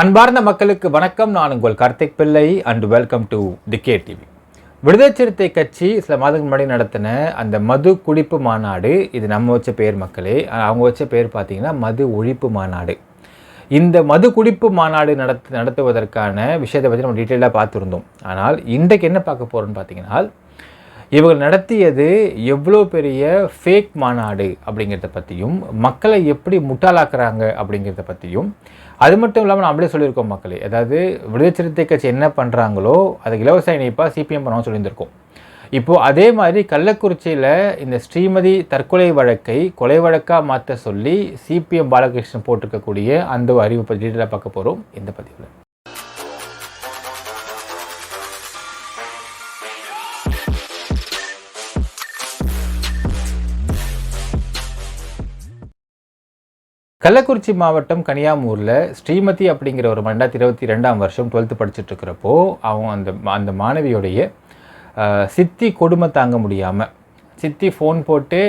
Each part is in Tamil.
அன்பார்ந்த மக்களுக்கு வணக்கம். நான் உங்கள் Karthik Pillai and welcome to the K TV Viduthalai Siruthai கட்சி சில மாதங்கள் முன்னாடி நடத்தின அந்த மது குடிப்பு மாநாடு இது நம்ம வச்ச பேர் மக்களே அவங்க வச்ச பேர் பார்த்தீங்கன்னா மது ஒழிப்பு மாநாடு. இந்த மது குடிப்பு மாநாடு நடத்து நடத்துவதற்கான விஷயத்தை பற்றி நம்ம டீட்டெயிலாக பார்த்துருந்தோம். ஆனால் இன்றைக்கு என்ன பார்க்க போகிறோம்னு பார்த்தீங்கன்னா இவர்கள் நடத்தியது எவ்வளோ பெரிய ஃபேக் மாநாடு அப்படிங்கிறத பற்றியும் மக்களை எப்படி முட்டாளாக்குறாங்க அப்படிங்கிறத பற்றியும் அது மட்டும் இல்லாமல் நம்மளே சொல்லியிருக்கோம் மக்களே. அதாவது விடுதலை சிறுத்தை கட்சி என்ன பண்ணுறாங்களோ அதுக்கு இலவச இணைப்பாக சிபிஎம் பண்ணவும் சொல்லியிருந்திருக்கோம். இப்போது அதே மாதிரி கள்ளக்குறிச்சியில் இந்த ஸ்ரீமதி தற்கொலை வழக்கை கொலை வழக்காக மாற்ற சொல்லி சிபிஎம் பாலகிருஷ்ணன் போட்டிருக்கக்கூடிய அந்த அறிவிப்பை டீட்டெயிலாக பார்க்க போகிறோம் இந்த பதிவில். கள்ளக்குறிச்சி மாவட்டம் கனியாமூரில் ஸ்ரீமதி அப்படிங்கிற ஒரு ரெண்டாயிரத்தி இருபத்தி ரெண்டாம் வருஷம் டுவெல்த்து படிச்சுட்டு இருக்கிறப்போ அவங்க அந்த அந்த மாணவியோடைய சித்தி கொடுமை தாங்க முடியாமல் சித்தி ஃபோன் போட்டு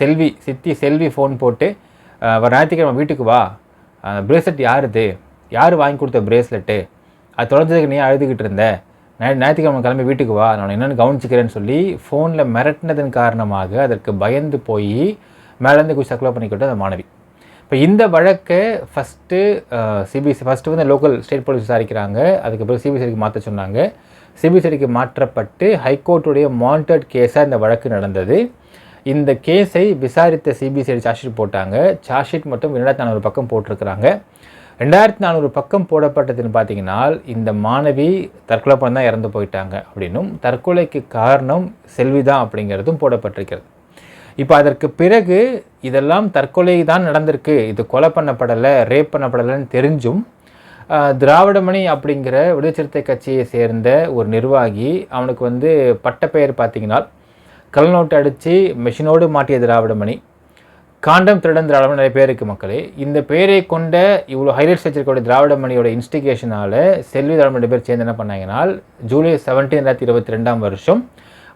செல்வி சித்தி செல்வி ஃபோன் போட்டு வர ஞாயிற்றுக்கிழமை வீட்டுக்கு வா பிரேஸ்லெட் யாருது? யார் வாங்கி கொடுத்த பிரேஸ்லெட்டு அது தொலைஞ்சதுக்கு நீ அழுதுகிட்டு இருந்த? ஞாயிற்றுக்கிழமை கிளம்பி வீட்டுக்கு வா நான் என்னென்னு கவனிச்சிக்கிறேன்னு சொல்லி ஃபோனில் மிரட்டினதன் காரணமாக அதற்கு பயந்து போய் மேலேருந்து கொஞ்சம் சக்லோ பண்ணிக்கிட்டு அந்த மாணவி. இப்போ இந்த வழக்கை ஃபஸ்ட்டு சிபிசி ஃபஸ்ட்டு வந்து லோக்கல் ஸ்டேட் போலீஸ் விசாரிக்கிறாங்க. அதுக்கப்புறம் சிபிசிஐடிக்கு மாற்ற சொன்னாங்க. சிபிசிஐடிக்கு மாற்றப்பட்டு ஹைகோர்ட்டுடைய மானிட்டர்ட் கேஸாக இந்த வழக்கு நடந்தது. இந்த கேஸை விசாரித்த சிபிசிஐடி சார்ஜ்ஷீட் போட்டாங்க. சார்ஜ்ஷீட் மட்டும் ரெண்டாயிரத்தி நானூறு பக்கம் போட்டிருக்கிறாங்க. ரெண்டாயிரத்தி நானூறு பக்கம் போடப்பட்டதுன்னு பார்த்தீங்கன்னா இந்த மாணவி தற்கொலை பண்ண தான் இறந்து போயிட்டாங்க அப்படின்னும் தற்கொலைக்கு காரணம் செல்விதான் அப்படிங்கிறதும் போடப்பட்டிருக்கிறது. இப்போ அதற்கு பிறகு இதெல்லாம் தற்கொலை தான் நடந்திருக்கு. இது கொலை பண்ணப்படலை ரேப் பண்ணப்படலைன்னு தெரிஞ்சும் திராவிடமணி அப்படிங்கிற விடுதலை கட்சியை சேர்ந்த ஒரு நிர்வாகி அவனுக்கு வந்து பட்டப்பெயர் பார்த்தீங்கன்னா கல்நோட்டு அடித்து மெஷினோடு மாட்டிய திராவிடமணி. காண்டம் திருடன் திராவிடம் நிறைய பேர் இருக்குது மக்களே. இந்த பெயரை கொண்ட இவ்வளோ ஹைலைட்ஸ் வச்சிருக்கக்கூடிய திராவிடமணியோட இன்ஸ்டிகேஷனால் செல்வி திராவிடம் ரெண்டு பேர் சேர்ந்து என்ன பண்ணாங்கன்னா ஜூலை செவன்டீன் ரெண்டாயிரத்தி இருபத்தி ரெண்டாம் வருஷம்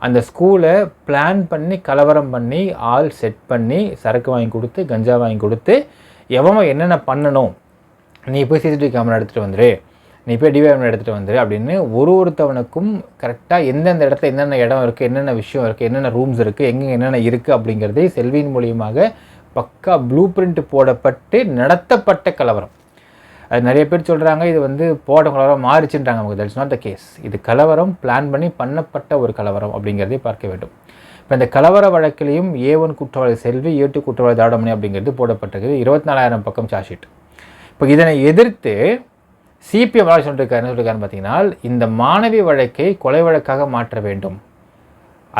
அந்த ஸ்கூலை பிளான் பண்ணி கலவரம் பண்ணி ஆள் செட் பண்ணி சரக்கு வாங்கி கொடுத்து கஞ்சா வாங்கி கொடுத்து எவன் என்னென்ன பண்ணணும்? நீ போய் சிசிடிவி கேமரா எடுத்துகிட்டு வந்துரு. நீ போய் டிவிஎம் எடுத்துகிட்டு வந்துரு அப்படின்னு ஒரு ஒருத்தவனுக்கும் கரெக்டாக எந்தெந்த இடத்துல என்னென்ன இடம் இருக்குது என்னென்ன விஷயம் இருக்குது என்னென்ன ரூம்ஸ் இருக்குது எங்கே என்னென்ன இருக்குது அப்படிங்கிறதே செல்வியின் மூலியமாக பக்கா ப்ளூ பிரிண்ட் போடப்பட்டு நடத்தப்பட்ட கலவரம். அது நிறைய பேர் சொல்கிறாங்க இது வந்து போட கலவரம் மாறிச்சுன்றாங்க நமக்கு தட்ஸ் நாட் த கேஸ் இது கலவரம் பிளான் பண்ணி பண்ணப்பட்ட ஒரு கலவரம் அப்படிங்கிறதை பார்க்க வேண்டும். இப்போ இந்த கலவர வழக்கிலையும் ஏ ஒன் குற்றவாளி செல்வி ஏ டூ குற்றவாளி தாடமணி அப்படிங்கிறது போடப்பட்டிருக்கு இருபத்தி நாலாயிரம் பக்கம் சார்ஜ்ஷீட் இப்போ இதனை எதிர்த்து சிபிஎம் வழக்கு சொல்லியிருக்காரு என்ன சொல்லியிருக்காருன்னு பார்த்தீங்கன்னா இந்த மாணவி வழக்கை கொலை வழக்காக மாற்ற வேண்டும்.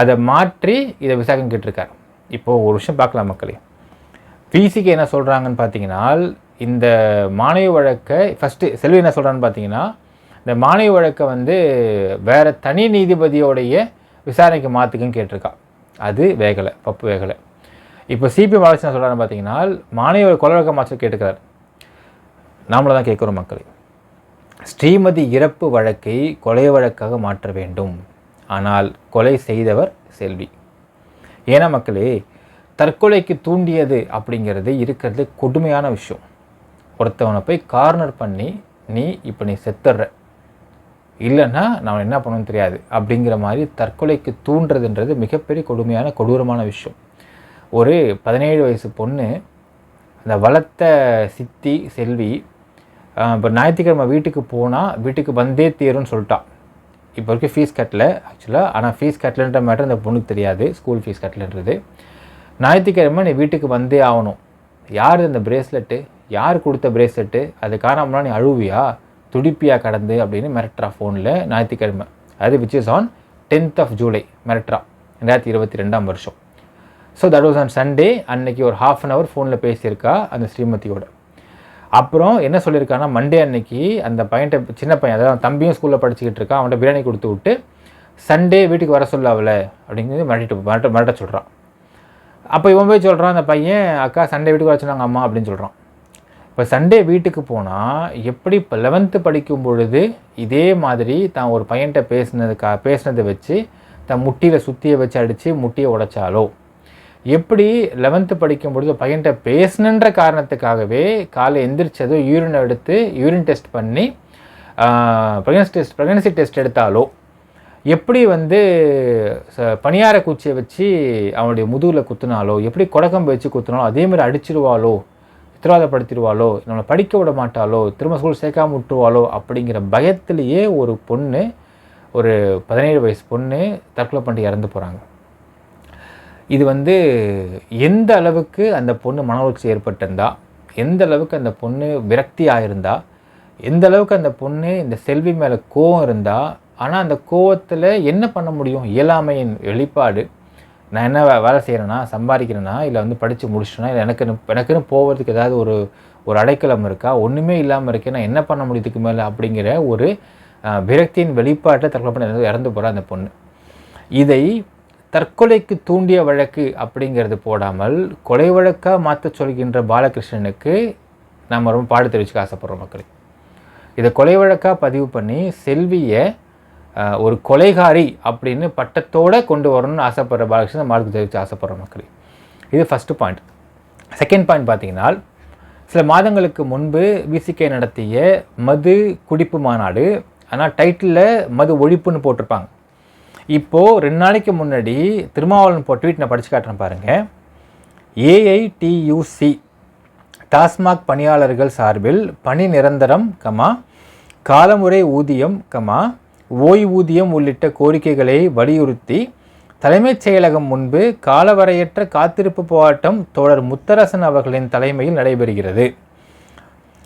அதை மாற்றி இதை விசாரணை கேட்டிருக்காரு. இப்போது ஒரு விஷயம் பார்க்கலாம் மக்களே. பிசிக்கு என்ன சொல்கிறாங்கன்னு பார்த்தீங்கன்னா இந்த மாணவி வழக்கை ஃபஸ்ட்டு செல்வி என்ன சொல்கிறான்னு பார்த்தீங்கன்னா இந்த மாணவி வழக்கை வந்து வேறு தனி நீதிபதியோடைய விசாரணைக்கு மாற்றுக்குன்னு கேட்டிருக்கா. அது வேகலை பப்பு வேகலை. இப்போ சிபிஎம் வழக்கு என்ன சொல்கிறான்னு பார்த்தீங்கன்னா மானிய கொலை வழக்க மாற்ற கேட்டுக்கிறார். நாமளை தான் கேட்குறோம் மக்களை. ஸ்ரீமதி இறப்பு வழக்கை கொலை வழக்காக மாற்ற வேண்டும். ஆனால் கொலை செய்தவர் செல்வி. ஏன்னா மக்களே தற்கொலைக்கு தூண்டியது அப்படிங்கிறது இருக்கிறது கொடுமையான விஷயம். ஒருத்தவனை போய் கார்னர் பண்ணி நீ இப்போ நீ செத்துடுற. இல்லைன்னா நான் என்ன பண்ணணும்னு தெரியாது. அப்படிங்கிற மாதிரி தற்கொலைக்கு தூண்டுறதுன்றது மிகப்பெரிய கொடுமையான கொடூரமான விஷயம். ஒரு பதினேழு வயசு பொண்ணு அந்த வளர்த்த சித்தி செல்வி இப்போ ஞாயிற்றுக்கிழமை வீட்டுக்கு போனால் வீட்டுக்கு வந்தே தீரும்னு சொல்லிட்டான் இப்போ வரைக்கும் ஃபீஸ் கட்டல ஆக்சுவலாக ஆனால் ஃபீஸ் கட்டலன்ற மேட்டர் அந்த பொண்ணுக்கு தெரியாது ஸ்கூல் ஃபீஸ் கட்டலன்றது. ஞாயிற்றுக்கிழமை நீ வீட்டுக்கு வந்தே ஆகணும். யார் இந்த பிரேஸ்லெட்டு யார் கொடுத்த பிரேஸ்லெட்டு அது காரணம்னா நீ அழுவியா? துடிப்பியா கடந்து அப்படின்னு மெரட்ரா ஃபோனில் ஞாயிற்றுக்கிழமை. அது which is on tenth of July மெரட்ரா ரெண்டாயிரத்தி இருபத்தி ரெண்டாம் வருஷம். So that was on Sunday அன்னைக்கு ஒரு ஹாஃப் அன் ஹவர் ஃபோனில் பேசியிருக்கா அந்த ஸ்ரீமதியோட. அப்புறம் என்ன சொல்லியிருக்கான்னா மண்டே அன்னைக்கு அந்த பையன்ட்ட சின்ன பையன் அதாவது தம்பியும் ஸ்கூலில் படிச்சுக்கிட்டு இருக்கான். அவன்கிட்ட பிரியாணி கொடுத்து விட்டு சண்டே வீட்டுக்கு வர சொல்ல அவளை அப்படிங்கிறது மிரட்டிட்டு மிரட்ட மிரட்ட சொல்கிறான் அப்போ இவன் போய் சொல்கிறான் அந்த பையன் அக்கா சண்டே வீட்டுக்கு வர சொன்னாங்க அம்மா அப்படின்னு சொல்கிறான் இப்போ சண்டே வீட்டுக்கு போனால் எப்படி இப்போ லெவன்த்து படிக்கும் பொழுது இதே மாதிரி தான் ஒரு பையன்கிட்ட பேசினதுக்கா பேசினதை வச்சு தன் முட்டியில் சுற்றியை வச்சு அடித்து முட்டியை உடைச்சாலோ? எப்படி லெவன்த்து படிக்கும் பொழுது பையன்கிட்ட பேசணுன்ற காரணத்துக்காகவே காலை எந்திரிச்சதும் யூரின் எடுத்து யூரின் டெஸ்ட் பண்ணி ப்ரெக்னன்சி டெஸ்ட் ப்ரெக்னன்சி டெஸ்ட் எடுத்தாலோ? எப்படி வந்து ச- பணியார குச்சியை வச்சு அவனுடைய முதுகில் குத்துனாலோ? எப்படி கொடக்கம்பு வச்சு குத்துனாலோ? அதே மாதிரி அடிச்சிருவாளோ? உத்தரவாதப்படுத்திடுவாளோ? நம்மளை படிக்க விட மாட்டாளோ? திரும்ப ஸ்கூல் சேர்க்காம விட்டுருவாளோ? அப்படிங்கிற பயத்திலேயே ஒரு பொண்ணு ஒரு பதினேழு வயசு பொண்ணு தற்கொலை பண்ணி இறந்து போகிறாங்க இது வந்து எந்த அளவுக்கு அந்த பொண்ணு மன உளைச்சல் ஏற்பட்டிருந்தா எந்த அளவுக்கு அந்த பொண்ணு விரக்தி ஆயிருந்தா எந்த அளவுக்கு அந்த பொண்ணு இந்த செல்வி மேலே கோவம் இருந்தா ஆனால் அந்த கோவத்தில் என்ன பண்ண முடியும்? இயலாமையின் வெளிப்பாடு நான் என்ன வேலை செய்கிறேன்னா சம்பாதிக்கிறேன்னா இல்லை வந்து படித்து முடிச்சிட்டேன்னா இல்லை எனக்குன்னு எனக்குன்னு போகிறதுக்கு ஏதாவது ஒரு ஒரு அடைக்கலம் இருக்கா? ஒன்றுமே இல்லாமல் இருக்கேன். நான் என்ன பண்ண முடியுதுக்கு மேலே அப்படிங்கிற ஒரு விரக்தியின் வெளிப்பாட்டை தற்கொலை பண்ணி இறந்து- இறந்து போகிற அந்த பொண்ணு. இதை தற்கொலைக்கு தூண்டிய வழக்கு அப்படிங்கிறது போடாமல் கொலை வழக்காக மாற்ற சொல்கின்ற பாலகிருஷ்ணனுக்கு நம்ம ரொம்ப பாடு தெரிவிச்சுக்க ஆசைப்படுறோம் மக்களே. இதை கொலை வழக்காக பதிவு பண்ணி செல்வியை ஒரு கொலைகாரி அப்படின்னு பட்டத்தோடு கொண்டு வரணும்னு ஆசைப்படுற பாலகிருஷ்ணன் மார்க்கு தெரிவித்து ஆசைப்படுற மக்களே. இது ஃபஸ்ட்டு பாயிண்ட் செகண்ட் பாயிண்ட் பார்த்தீங்கன்னா சில மாதங்களுக்கு முன்பு விசிகே நடத்திய மது குடிப்பு மாநாடு ஆனால் டைட்டிலில் மது ஒழிப்புன்னு போட்டிருப்பாங்க. இப்போது ரெண்டு நாளைக்கு முன்னாடி திருமாவளவன் போ ட்வீட் நான் படித்து காட்டுறேன் பாருங்கள் ஏஐடியூசி டாஸ்மாக் பணியாளர்கள் சார்பில் பணி நிரந்தரம் கமா காலமுறை ஊதியம் கமா ஓய்வூதியம் உள்ளிட்ட கோரிக்கைகளை வலியுறுத்தி தலைமைச் செயலகம் முன்பு காலவரையற்ற காத்திருப்பு போராட்டம் தோழர் முத்தரசன் அவர்களின் தலைமையில் நடைபெறுகிறது.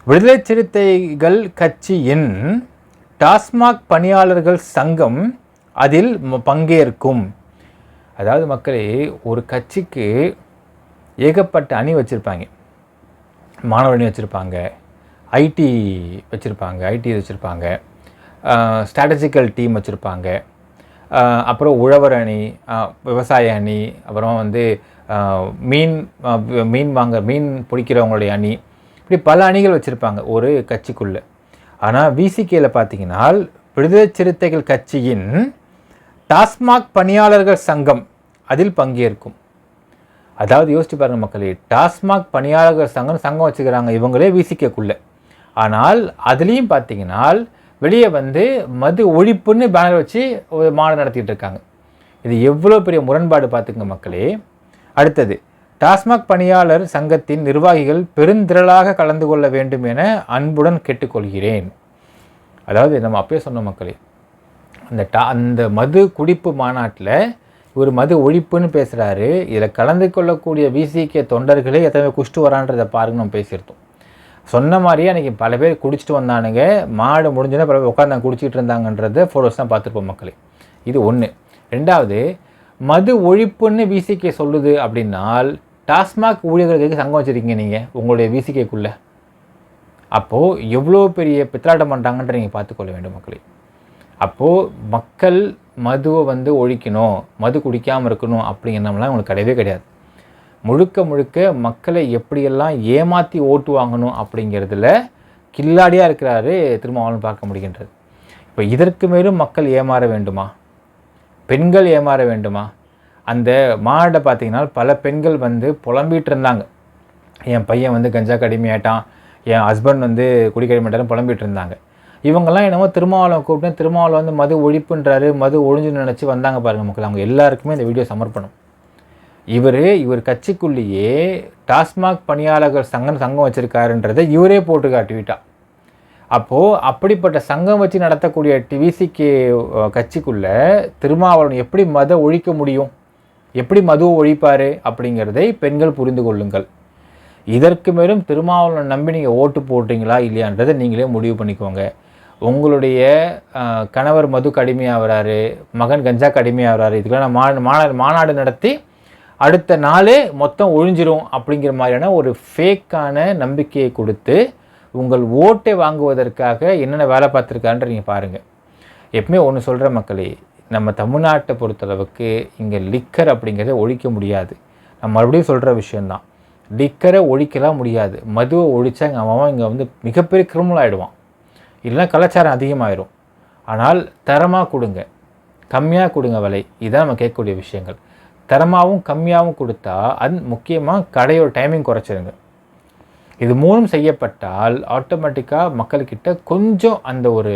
விடுதலை சிறுத்தைகள் கட்சியின் டாஸ்மாக் பணியாளர்கள் சங்கம் அதில் ம- பங்கேற்கும். அதாவது மக்களே ஒரு கட்சிக்கு ஏகப்பட்ட அணி வச்சுருப்பாங்க. மாணவர் அணி வச்சுருப்பாங்க. ஐடி வச்சுருப்பாங்க. ஐடி வச்சுருப்பாங்க. ஸ்ட்ராட்டஜிக்கல் டீம் வச்சுருப்பாங்க. அப்புறம் உழவர் அணி விவசாய அணி அப்புறம் வந்து மீன் மீன் வாங்க மீன் பிடிக்கிறவங்களுடைய அணி. இப்படி பல அணிகள் வச்சுருப்பாங்க ஒரு கட்சிக்குள்ளே. ஆனால் விசிகேல பார்த்தீங்கன்னா விடுதலை சிறுத்தைகள் கட்சியின் டாஸ்மாக் பணியாளர்கள் சங்கம் அதில் பங்கேற்கும். அதாவது யோசிச்சு பாருங்க மக்களே டாஸ்மாக் பணியாளர்கள் சங்கம் சங்கம் வச்சுக்கிறாங்க இவங்களே விசிக்கக்குள்ளே ஆனால் அதுலேயும் பார்த்தீங்கன்னா வெளியே வந்து மது ஒழிப்புன்னு பேனர் வச்சு ஒரு மாநாடு நடத்திட்டு இருக்காங்க இது எவ்வளோ பெரிய முரண்பாடு பார்த்துங்க மக்களே. அடுத்தது டாஸ்மாக் பணியாளர் சங்கத்தின் நிர்வாகிகள் பெருந்திரளாக கலந்து கொள்ள வேண்டும் என அன்புடன் கேட்டுக்கொள்கிறேன். அதாவது நம்ம அப்பயே சொன்ன மக்களே அந்த டா அந்த மது குடிப்பு மாநாட்டில் இவர் மது ஒழிப்புன்னு பேசுகிறாரு இதில் கலந்து கொள்ளக்கூடிய விசிகே தொண்டர்களே எத்தனை குஷ்டு வரான்றதை பாருங்க நம்ம பேசியிருந்தோம். சொன்ன மாதிரியே அன்றைக்கி பல பேர் குடிச்சிட்டு வந்தானுங்க. மாடு முடிஞ்சோன்னே பல பேர் உட்காந்து குடிச்சிக்கிட்டு இருந்தாங்கன்றத ஃபோட்டோஸ் தான் பார்த்துருப்போம் மக்களே. இது ஒன்று ரெண்டாவது மது ஒழிப்புன்னு விசிகே சொல்லுது அப்படின்னால் டாஸ்மாக் ஊழியர்களுக்கு சங்கம் வச்சுருக்கீங்க நீங்கள் உங்களுடைய விசிகேக்குள்ளே அப்போது எவ்வளோ பெரிய பித்தலாட்டம் பண்ணுறாங்கன்ற நீங்கள் பார்த்துக்கொள்ள வேண்டும் மக்களே. அப்போது மக்கள் மதுவை வந்து ஒழிக்கணும் மது குடிக்காமல் இருக்கணும் அப்படிங்கிறனம்லாம் உங்களுக்கு கிடையவே கிடையாது. முழுக்க முழுக்க மக்களை எப்படியெல்லாம் ஏமாற்றி ஓட்டு வாங்கணும் அப்படிங்கிறதுல கில்லாடியாக இருக்கிறாரு திருமாவளவன் பார்க்க முடிகின்றது. இப்போ இதற்கு மேலும் மக்கள் ஏமாற வேண்டுமா? பெண்கள் ஏமாற வேண்டுமா? அந்த மாநாட்டை பார்த்தீங்கன்னா பல பெண்கள் வந்து புலம்பிகிட்டு இருந்தாங்க என் பையன் வந்து கஞ்சா கடுமையாயிட்டான் என் ஹஸ்பண்ட் வந்து குடிக்கடிமையாட்டான்னு புலம்பிகிட்டு இருந்தாங்க இவங்கெல்லாம் என்னமோ திருமாவளவன் கூப்பிட்டு திருமாவளவன் வந்து மது ஒழிப்புன்றாரு மது ஒழிஞ்சுன்னு நினச்சி வந்தாங்க பாருங்கள் மக்கள். அவங்க எல்லாருக்குமே இந்த வீடியோ சமர்ப்பணம். இவர் இவர் கட்சிக்குள்ளேயே டாஸ்மாக் பணியாளர்கள் சங்கம் சங்கம் வச்சுருக்காருன்றதை இவரே போட்டு காட்டிவிட்டார் அப்போது அப்படிப்பட்ட சங்கம் வச்சு நடத்தக்கூடிய டிவிசிக்கு கட்சிக்குள்ளே திருமாவளவன் எப்படி மத ஒழிக்க முடியும்? எப்படி மதுவை ஒழிப்பார்? அப்படிங்கிறதை பெண்கள் புரிந்து கொள்ளுங்கள். இதற்கு மேலும் திருமாவளவன் நம்பி நீங்கள் ஓட்டு போடுறீங்களா? இல்லையான்றதை நீங்களே முடிவு பண்ணிக்கோங்க. உங்களுடைய கணவர் மது கடுமையாகிறாரு மகன் கஞ்சா கடுமையாகிறாரு இதுக்கெல்லாம் மா மாநாடு மாநாடு நடத்தி அடுத்த நாளே மொத்தம் ஒழிஞ்சிரும் அப்படிங்கிற மாதிரியான ஒரு ஃபேக்கான நம்பிக்கையை கொடுத்து உங்கள் ஓட்டை வாங்குவதற்காக என்னென்ன வேலை பார்த்துருக்கான்ற நீங்கள் பாருங்கள் எப்பவுமே ஒன்று சொல்கிற மக்களே நம்ம தமிழ்நாட்டை பொறுத்தளவுக்கு இங்கே லிக்கர் அப்படிங்கிறத ஒழிக்க முடியாது. நான் மறுபடியும் சொல்கிற விஷயந்தான் லிக்கரை ஒழிக்கலாம் முடியாது. மதுவை ஒழிச்சா எங்கள் அம்மாவும் இங்கே வந்து மிகப்பெரிய கிரிமினல் ஆகிடுவான் இல்லைன்னா கலாச்சாரம் அதிகமாயிரும். ஆனால் தரமாக கொடுங்க. கம்மியாக கொடுங்க விலை. இதுதான் நம்ம கேட்கக்கூடிய விஷயங்கள். தரமாகவும் கம்மியாகவும் கொடுத்தா அது முக்கியமாக கடையோட டைமிங் குறைச்சிருங்க. இது மூணும் செய்யப்பட்டால் ஆட்டோமேட்டிக்காக மக்கள்கிட்ட கொஞ்சம் அந்த ஒரு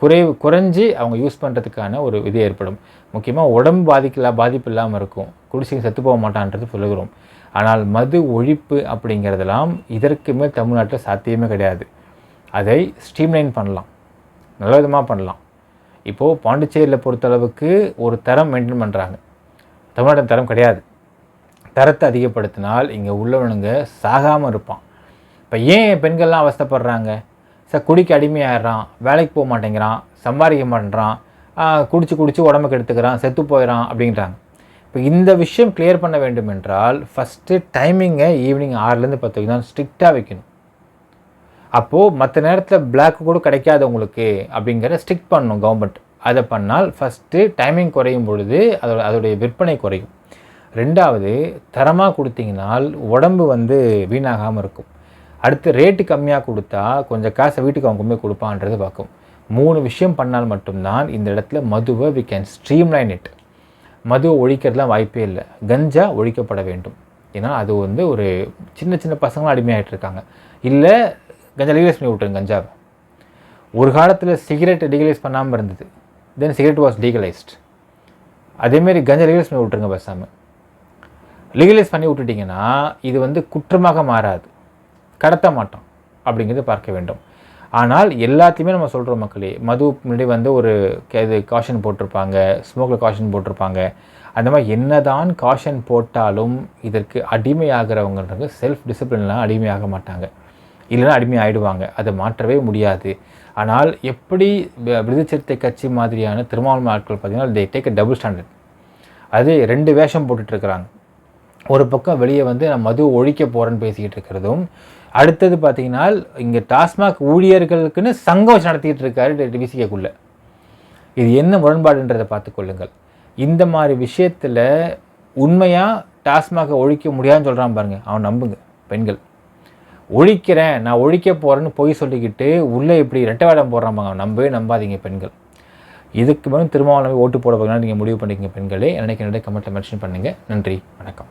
குறைவு குறைஞ்சி அவங்க யூஸ் பண்ணுறதுக்கான ஒரு இது ஏற்படும். முக்கியமாக உடம்பு பாதிக்கல பாதிப்பு இல்லாமல் இருக்கும். குடிசைக்கு செத்து போக மாட்டான்றது சொல்லுகிறோம். ஆனால் மது ஒழிப்பு அப்படிங்கிறதெல்லாம் இதற்கு மேல் தமிழ்நாட்டில் சாத்தியமே கிடையாது. அதை ஸ்ட்ரீம்லைன் பண்ணலாம். நல்ல விதமாக பண்ணலாம். இப்போது பாண்டிச்சேரியில் பொறுத்தளவுக்கு ஒரு தரம் மெயின்டைன் பண்ணுறாங்க தமிழ்நாட்டின் தரம் கிடையாது. தரத்தை அதிகப்படுத்தினால் இங்கே உள்ளவனுங்க சாகாமல் இருப்பான். இப்போ ஏன் பெண்கள்லாம் அவஸ்தைப்படுறாங்க? சார் குடிக்கு அடிமையாயிடுறான் வேலைக்கு போக மாட்டேங்கிறான் சம்பாதிக்க மாட்டேறான் குடிச்சு குடிச்சு உடம்புக்கு எடுத்துக்கிறான் செத்து போயிடறான் அப்படின்றாங்க. இப்போ இந்த விஷயம் கிளியர் பண்ண வேண்டும் என்றால் ஃபஸ்ட்டு டைமிங்கை ஈவினிங் ஆறுலேருந்து பத்து வரைக்கும் தான் ஸ்ட்ரிக்டாக வைக்கணும். அப்போது மற்ற நேரத்தில் பிளாக் கூட கிடைக்காது உங்களுக்கு அப்படிங்கிற ஸ்ட்ரிக்ட் பண்ணணும் கவர்மெண்ட் அதை பண்ணால் ஃபஸ்ட்டு டைமிங் குறையும் பொழுது அதோட அதோடைய விற்பனை குறையும். ரெண்டாவது தரமாக கொடுத்தீங்கனால் உடம்பு வந்து வீணாகாமல் இருக்கும். அடுத்து ரேட்டு கம்மியாக கொடுத்தா கொஞ்சம் காசை வீட்டுக்கு அவங்க கொண்டு கொடுப்பான்றது பார்க்கும். மூணு விஷயம் பண்ணால் மட்டும்தான் இந்த இடத்துல மதுவை வி கேன் ஸ்ட்ரீம்லைன் இட் மதுவை ஒழிக்கிறதுலாம் வாய்ப்பே இல்லை. கஞ்சா ஒழிக்கப்பட வேண்டும். ஏன்னா அது வந்து ஒரு சின்ன சின்ன பசங்களும் அடிமையாகிட்டு இருக்காங்க. இல்லை கஞ்சா லீகலைஸ் பண்ணி விட்டுருங்க கஞ்சாவை. ஒரு காலத்தில் சிகரெட் லீகலைஸ் பண்ணாமல் இருந்தது. தென் சிகரெட் வாஸ் லீகலைஸ்ட் அதேமாரி கஞ்சா லீகலைஸ் பண்ணி விட்டுருங்க பேசாமல் லீகலைஸ் பண்ணி விட்டுட்டிங்கன்னா இது வந்து குற்றமாக மாறாது. கடத்த மாட்டோம் அப்படிங்கிறத பார்க்க வேண்டும். ஆனால் எல்லாத்தையுமே நம்ம சொல்கிறோம் மக்களே. மது முன்னாடி வந்து ஒரு க- இது காஷன் போட்டிருப்பாங்க ஸ்மோக்கில் காஷன் போட்டிருப்பாங்க. அந்த மாதிரி என்னதான் காஷன் போட்டாலும் இதற்கு அடிமையாகிறவங்கன்றது செல்ஃப் டிசிப்ளின்லாம் அடிமையாக மாட்டாங்க. இல்லைன்னா அடிமை ஆகிடுவாங்க அதை மாற்றவே முடியாது. ஆனால் எப்படி விடுதலை சிறுத்தை கட்சி மாதிரியான திருமாவளவன் ஆட்கள் பார்த்தீங்கன்னா தே டேக் டபுள் ஸ்டாண்டர்ட் அது ரெண்டு வேஷம் போட்டுட்டு இருக்கிறாங்க ஒரு பக்கம் வெளியே வந்து நான் மது ஒழிக்க போகிறேன்னு பேசிக்கிட்டு இருக்கிறதும் அடுத்தது பார்த்தீங்கன்னா இங்கே டாஸ்மாக் ஊழியர்களுக்குன்னு சங்கம் வச்சு நடத்திட்டு இருக்காரு விசிகக்குள்ளே இது என்ன முரண்பாடுன்றதை பார்த்துக்கொள்ளுங்கள் இந்த மாதிரி விஷயத்தில் உண்மையாக டாஸ்மாகை ஒழிக்க முடியாதுன்னு சொல்கிறான் பாருங்கள் அவன் நம்புங்க பெண்கள். ஒழிக்கிறேன் நான் ஒழிக்க போகிறேன்னு பொய் சொல்லிக்கிட்டு உள்ளே இப்படி ரெட்டை வேடம் போடுறாங்க நம்பவே நம்பாதீங்க பெண்கள். இதுக்கு மேலும் திருமாவளவை ஓட்டு போட போகிறேன்னு நீங்கள் முடிவு பண்ணிக்கங்க பெண்களே. எனக்கு என்னுடைய கமெண்ட்டில் மென்ஷன் பண்ணுங்கள் நன்றி. வணக்கம்.